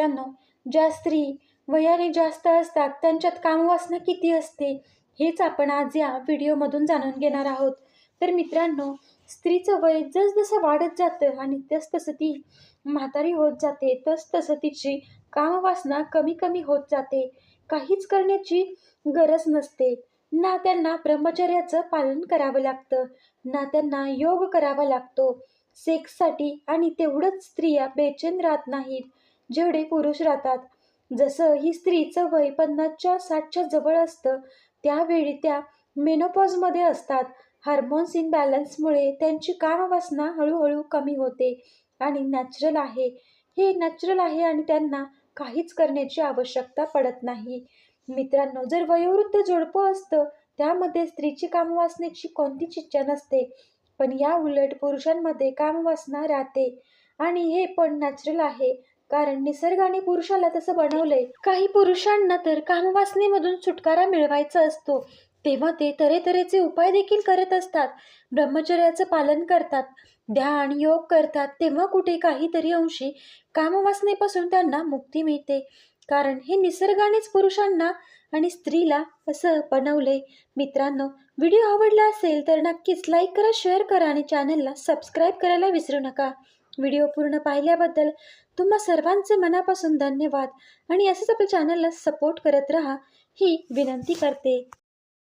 मित्रांनो ज्या स्त्री वयाने जास्त असतात त्यांच्यात कामवासना किती असते हेच आपण आज या व्हिडिओमधून जाणून घेणार आहोत. तर मित्रांनो स्त्रीचं वय जसजसं वाढत जातं आणि तसतसं ती म्हातारी होत जाते तसतसं तिची कामवासना कमी कमी होत जाते. काहीच करण्याची गरज नसते. ना त्यांना ब्रह्मचर्याचं पालन करावं लागतं ना त्यांना योग करावा लागतो. सेक्ससाठी आणि तेवढंच स्त्रिया बेचैन राहत नाहीत. जेवढे पुरुष राहतात. जसं ही स्त्रीचं वय पन्नासच्या साठच्या जवळ असतं त्यावेळी त्या मेनोपॉजमध्ये असतात. हार्मोन्स इनबॅलन्समुळे त्यांची कामवासना हळूहळू कमी होते आणि नॅचरल आहे. हे नॅचरल आहे आणि त्यांना काहीच करण्याची आवश्यकता पडत नाही. मित्रांनो जर वयोवृद्ध जोडपं असतं त्यामध्ये स्त्रीची कामवासनेची कोणतीच इच्छा नसते. पण या उलट पुरुषांमध्ये कामवासना राहते. आणि हे पण नॅचरल आहे. कारण निसर्गाने पुरुषाला तसं बनवलंय. काही पुरुषांना तर कामवासनेमधून सुटकारा मिळवायचा असतो. तेव्हा ते तऱ्हेतऱ्हेचे उपाय देखील करत असतात. ब्रह्मचर्याचं पालन करतात. ध्यान योग करतात. तेव्हा कुठे काहीतरी अंशी कामवासनेपासून त्यांना मुक्ती मिळते. कारण हे निसर्गानेच पुरुषांना आणि स्त्रीला असं बनवलंय. मित्रांनो व्हिडिओ आवडला असेल तर नक्कीच लाईक करा शेअर करा आणि चॅनलला सबस्क्राईब करायला विसरू नका. व्हिडिओ पूर्ण पाहिल्याबद्दल तुम्हा सर्वांचे मनापासून धन्यवाद. आणि असंच आपल्या चॅनलला सपोर्ट करत राहा ही विनंती करते.